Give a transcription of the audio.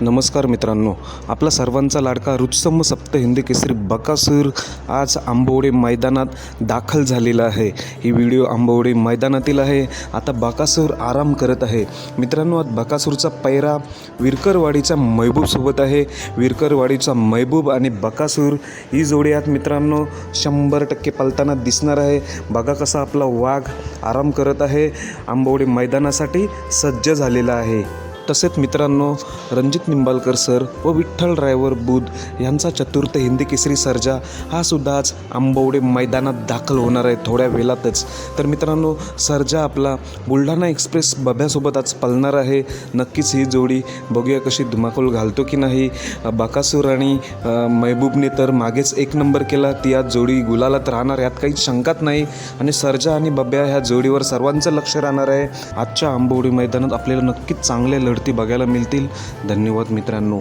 नमस्कार मित्रांनो. आपला सर्वांचा लाडका रुत्सम सप्त हिंदी केसरी बकासूर आज आंबवडे मैदानात दाखल झालेला आहे. ही व्हिडिओ आंबवडे मैदानातील आहे. आता बकासूर आराम करत आहे. मित्रांनो आज बकासूरचा पैरा विरकरवाडीच्या महबूबसोबत आहे. विरकरवाडीचा महबूब आणि बकासूर ही जोडी आज मित्रांनो शंभर टक्के पलताना दिसणार आहे. बघा कसा आपला वाघ आराम करत आहे. आंबवडे मैदानासाठी सज्ज झालेला आहे. तसेच मित्रांनो रणजित निंबाळकर सर व विठ्ठल ड्रायव्हर बुध यांचा चतुर्थ हिंदी केसरी सर्जा हा सुद्धा आज आंबवडे मैदानात दाखल होणार आहे थोड्या वेळातच. तर मित्रांनो सर्जा आपला बुलढाणा एक्सप्रेस बब्यासोबत आज पलणार आहे. नक्कीच ही जोडी बघूया कशी धुमाकूल घालतो की नाही. बाकासूर आणि महबूबने तर मागेच एक नंबर केला. ती आज जोडी गुलालात राहणार यात काही शंकाच नाही. आणि सर्जा आणि बब्या ह्या जोडीवर सर्वांचं लक्ष राहणार आहे. आजच्या आंबवडी मैदानात आपल्याला नक्कीच चांगले लढ लढती बघायला मिळतील. धन्यवाद मित्रांनो.